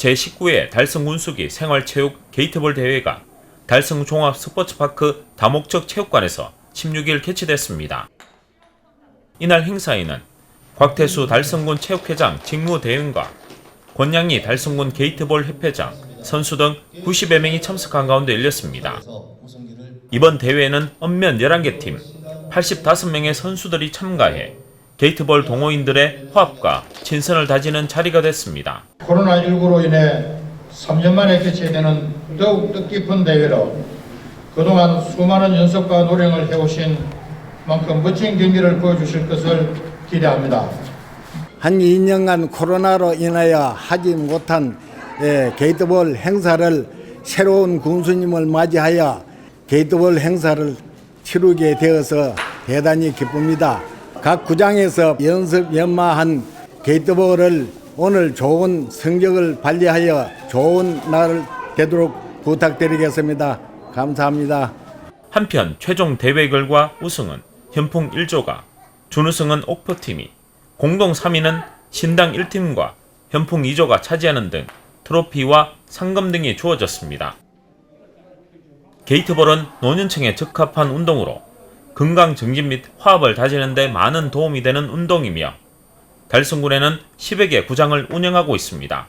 제19회 달성 운수기 생활체육 게이트볼 대회가 달성 종합 스포츠파크 다목적 체육관에서 16일 개최됐습니다. 이날 행사에는 곽태수 달성군 체육회장 직무대행과 권양희 달성군 게이트볼 협회장, 선수 등 90여 명이 참석한 가운데 열렸습니다. 이번 대회에는 엄면 11개 팀, 85명의 선수들이 참가해 게이트볼 동호인들의 화합과 친선을 다지는 자리가 됐습니다. 코로나19로 인해 3년 만에 개최되는 더욱 뜻깊은 대회로 그동안 수많은 연습과 노력을 해오신 만큼 멋진 경기를 보여주실 것을 기대합니다. 한 2년간 코로나로 인하여 하지 못한 예, 게이트볼 행사를 새로운 군수님을 맞이하여 게이트볼 행사를 치르게 되어서 대단히 기쁩니다. 각 구장에서 연습 연마한 게이트볼을 오늘 좋은 성적을 발휘하여 좋은 날 되도록 부탁드리겠습니다. 감사합니다. 한편 최종 대회 결과 우승은 현풍 1조가, 준우승은 옥포팀이, 공동 3위는 신당 1팀과 현풍 2조가 차지하는 등 트로피와 상금 등이 주어졌습니다. 게이트볼은 노년층에 적합한 운동으로 건강 증진 및 화합을 다지는 데 많은 도움이 되는 운동이며 달성군에는 10여 개 구장을 운영하고 있습니다.